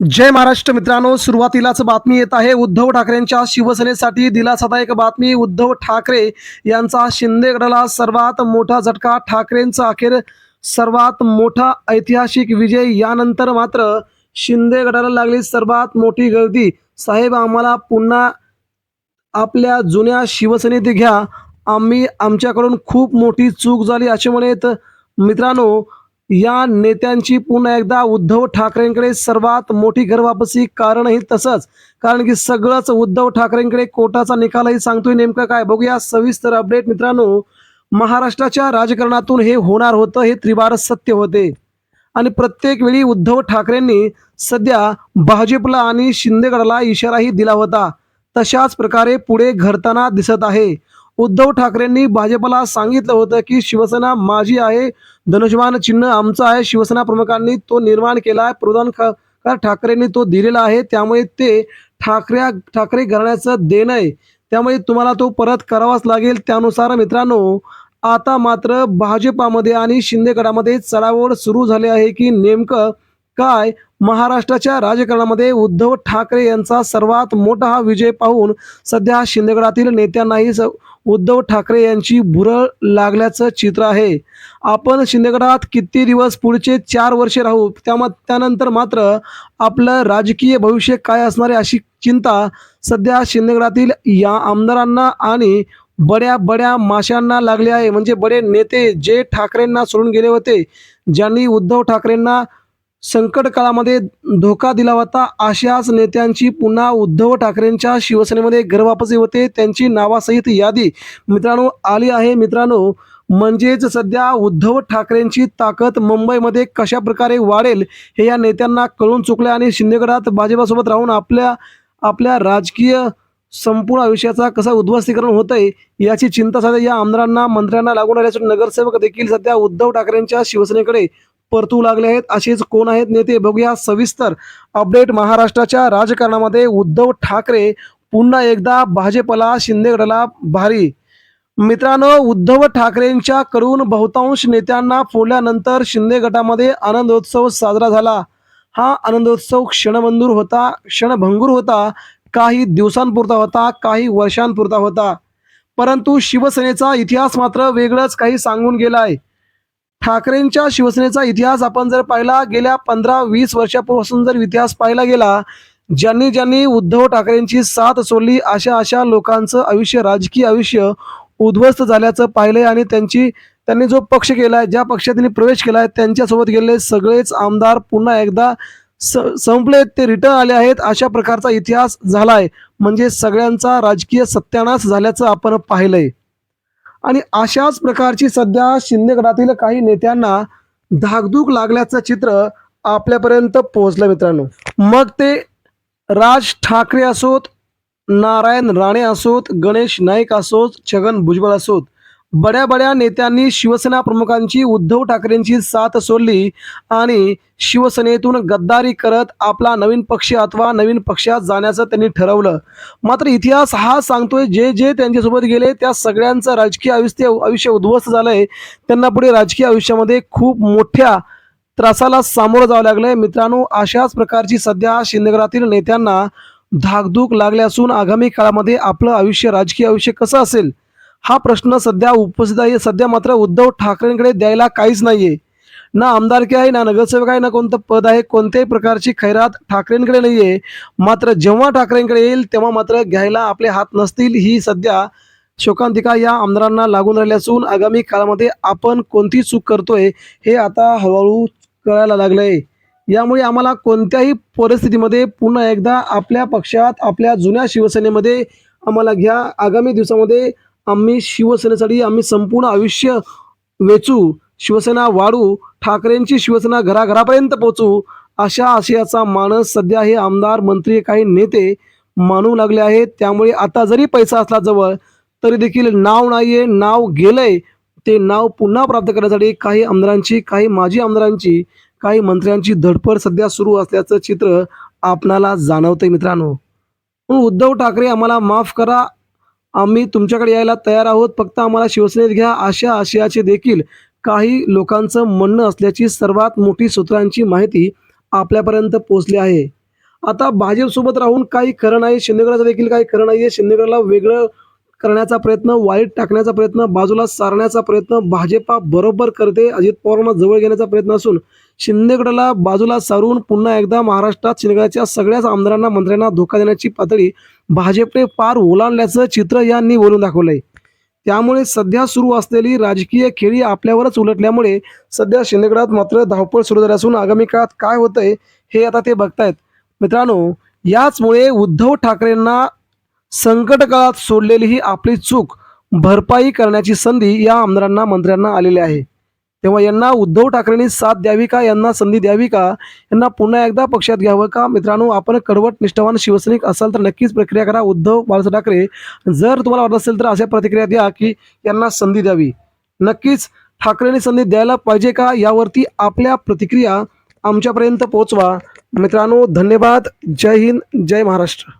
जय महाराष्ट्र मित्रांनो सुरुवातीलाच बातमी येत आहे. उद्धव ठाकरेंच्या शिवसेनेसाठी दिलासादायक बातमी. उद्धव ठाकरे यांचा शिंदेगडाला सर्वात मोठा झटका. ठाकरेंचा अखेर सर्वात मोठा ऐतिहासिक विजय. यानंतर मात्र शिंदेगडाला लागली सर्वात मोठी गर्दी. साहेब आम्हाला पुन्हा आपल्या जुन्या शिवसेनेत घ्या. आम्ही आमच्याकडून खूप मोठी चूक झाली असे म्हणत. मित्रांनो या नेत्यांची पुन्हा एकदा उद्धव ठाकरेंकडे सर्वात मोठी घरवापसी कारणही तसंच कारण की सगळंच उद्धव ठाकरेंकडे कोर्टाचा निकालही सांगतोय. नेमकं काय? बघूया. सविस्तर अपडेट मित्रांनो महाराष्ट्राच्या राजकारणातून हे होणार होतं हे त्रिवार सत्य होते. आणि प्रत्येक वेळी उद्धव ठाकरेंनी सध्या भाजपला आणि शिंदेगडाला इशाराही दिला होता. तशाच प्रकारे पुढे घडताना दिसत आहे. उद्धव ठाकरेंनी भाजपला सांगितलं होतं की शिवसेना माझी आहे धनुष्यबाण चिन्ह आमचं आहे शिवसेना प्रमुखांनी तो निर्माण केला आहे प्रधान ख- ठाकरेंनी तो दिलेला आहे त्यामुळे ते ठाकरे ठाकरे घराण्याचं देणं आहे. त्यामुळे तुम्हाला तो परत करावाच लागेल. त्यानुसार मित्रांनो आता मात्र भाजपामध्ये आणि शिंदेगडामध्ये चढावड सुरू झाली आहे की नेमकं काय महाराष्ट्राच्या राजकारणामध्ये उद्धव ठाकरे यांचा सर्वात मोठा हा विजय पाहून सध्या शिंदेगडातील नेत्यांनाही स- उद्धव ठाकरे यांची भुरळ लागल्याचं चित्र आहे. आपण शिंदेगडात किती दिवस पुढचे चार वर्षे राहू? त्याम त्यानंतर मात्र आपलं राजकीय भविष्य काय असणार आहे अशी चिंता सध्या शिंदेगडातील या आमदारांना आणि बड्या बड्या माशांना लागले आहे. म्हणजे बडे नेते जे ठाकरेंना सोडून गेले होते ज्यांनी उद्धव ठाकरेंना संकट काळामध्ये धोका दिला होता. अशाच नेत्यांची पुन्हा उद्धव ठाकरेंच्या शिवसेनेमध्ये घरवापसी होते. त्यांची नावासहित यादी मित्रांनो आली आहे. मित्रांनो म्हणजेच सध्या उद्धव ठाकरेंची ताकद मुंबईमध्ये कशा प्रकारे वाढेल हे या नेत्यांना कळून चुकले आणि शिंदेगडात भाजपासोबत राहून आपल्या आपल्या राजकीय संपूर्ण आयुष्याचा कसा उद्ध्वस्तीकरण होत आहे याची चिंता सध्या या आमदारांना मंत्र्यांना लागून राहिल्याचे नगरसेवक देखील सध्या उद्धव ठाकरेंच्या शिवसेनेकडे परतू लागले आहेत. असेच कोण आहेत? नेते बघूया. सविस्तर अपडेट महाराष्ट्राच्या राजकारणामध्ये उद्धव ठाकरे पुन्हा एकदा भाजपला शिंदेगडाला भारी. मित्रांनो उद्धव ठाकरेंच्या कडून बहुतांश नेत्यांना फोडल्यानंतर शिंदे गटामध्ये आनंदोत्सव साजरा झाला. हा आनंदोत्सव क्षणबंधूर होता क्षणभंगूर होता. काही दिवसांपुरता होता काही वर्षांपुरता होता. परंतु शिवसेनेचा इतिहास मात्र वेगळंच काही सांगून गेलाय. ठाकरेंच्या शिवसेनेचा इतिहास आपण जर पाहिला गेल्या पंधरा वीस वर्षापासून जर इतिहास पाहिला गेला ज्यांनी ज्यांनी उद्धव ठाकरेंची साथ सोडली अशा अशा लोकांचं आयुष्य राजकीय आयुष्य उद्ध्वस्त झाल्याचं पाहिलंय आणि त्यांची त्यांनी जो पक्ष केलाय ज्या पक्षात त्यांनी प्रवेश केलाय त्यांच्यासोबत गेलेले सगळेच आमदार पुन्हा एकदा स संपले ते रिटर्न आले आहेत अशा प्रकारचा इतिहास झालाय. म्हणजे सगळ्यांचा राजकीय सत्यानाश झाल्याचं आपण पाहिलंय. आणि अशाच प्रकारची सध्या शिंदे गटातील काही नेत्यांना धाकधूक लागल्याचं चित्र आपल्यापर्यंत पोहोचलं मित्रांनो. मग ते राज ठाकरे असोत नारायण राणे असोत गणेश नाईक असोत छगन भुजबळ असोत बड्या बड्या नेत्यांनी शिवसेना प्रमुखांची उद्धव ठाकरेंची साथ सोडली आणि शिवसेनेतून गद्दारी करत आपला नवीन पक्ष अथवा नवीन पक्षात जाण्याचं त्यांनी ठरवलं. मात्र इतिहास हा सांगतोय जे जे त्यांच्यासोबत गेले त्या सगळ्यांचं राजकीय आयुष्य आयुष्य उद्ध्वस्त झालंय. त्यांना पुढे राजकीय आयुष्यामध्ये खूप मोठ्या त्रासाला सामोरं जावं लागलंय. मित्रांनो अशाच प्रकारची सध्या शिंदेगडातील नेत्यांना धाकधूक लागले असून आगामी काळामध्ये आपलं आयुष्य राजकीय आयुष्य कसं असेल? हा प्रश्न सध्या उपस्थित आहे. सध्या मात्र उद्धव ठाकरेंकडे द्यायला काहीच नाहीये. ना आमदारकी आहे ना नगरसेवक आहे ना कोणतं पद आहे. कोणत्याही प्रकारची खैरात ठाकरेंकडे नाहीये. मात्र जेव्हा ठाकरेंकडे येईल तेव्हा मात्र घ्यायला आपले हात नसतील. ही सध्या शोकांतिका या आमदारांना लागून राहिली असून आगामी काळामध्ये आपण कोणती चूक करतोय हे आता हळूहळू कळायला लागलंय. यामुळे आम्हाला कोणत्याही परिस्थितीमध्ये पुन्हा एकदा आपल्या पक्षात आपल्या जुन्या शिवसेनेमध्ये आम्हाला घ्या. आगामी दिवसामध्ये आम्ही शिवसेनेसाठी आम्ही संपूर्ण आयुष्य वेचू शिवसेना वाढू ठाकरेंची शिवसेना घराघरापर्यंत पोचू अशा आशयाचा मानस सध्या हे आमदार मंत्री काही नेते मानू लागले आहेत. त्यामुळे आता जरी पैसा असला जवळ तरी देखील नाव नाहीये नाव गेलंय. ते नाव पुन्हा प्राप्त करण्यासाठी काही आमदारांची काही माजी आमदारांची काही मंत्र्यांची धडपड सध्या सुरू असल्याचं चित्र आपणाला जाणवतंय मित्रांनो. उद्धव ठाकरे आम्हाला माफ करा. आम्ही तुमच्याकडे यायला तयार आहोत. फक्त आम्हाला शिवसेनेत घ्या. अशा आशयाचे देखील काही लोकांचं म्हणणं असल्याची सर्वात मोठी सूत्रांची माहिती आपल्यापर्यंत पोहोचली आहे. आता भाजपसोबत राहून काही खरं नाही शिंदेगडाचं देखील काही खरं नाही आहे शिंदेगडला वेगळं करण्याचा प्रयत्न वाईट टाकण्याचा प्रयत्न बाजूला सारण्याचा प्रयत्न भाजपा बरोबर करते. अजित पवारांना जवळ घेण्याचा प्रयत्न असून शिंदेगडाला बाजूला सारून पुन्हा एकदा महाराष्ट्रात शिंदेगडाच्या सगळ्याच आमदारांना मंत्र्यांना धोका देण्याची पातळी भाजपने पार ओलांडल्याचं चित्र यांनी बोलून दाखवलंय. त्यामुळे सध्या सुरू असलेली राजकीय खेळी आपल्यावरच उलटल्यामुळे सध्या शिंदेगडात मात्र धावपळ सुरू झाली असून आगामी काळात काय होतंय हे आता ते बघतायत. मित्रांनो याचमुळे उद्धव ठाकरेंना संकट काळात सोडलेली ही आपली चूक भरपाई करण्याची संधी या आमदारांना मंत्र्यांना आलेली आहे. तेव्हा यांना उद्धव ठाकरेंनी साथ द्यावी का? यांना संधी द्यावी का? यांना पुन्हा एकदा पक्षात घ्यावं का? मित्रांनो आपण कडवट निष्ठावान शिवसैनिक असाल तर नक्कीच प्रक्रिया करा. उद्धव बाळासाहेब ठाकरे जर तुम्हाला वाटत असेल तर अशा प्रतिक्रिया द्या की यांना संधी द्यावी. नक्कीच ठाकरेंनी संधी द्यायला पाहिजे का? यावरती आपल्या प्रतिक्रिया आमच्यापर्यंत पोहोचवा. मित्रांनो धन्यवाद. जय हिंद जय महाराष्ट्र.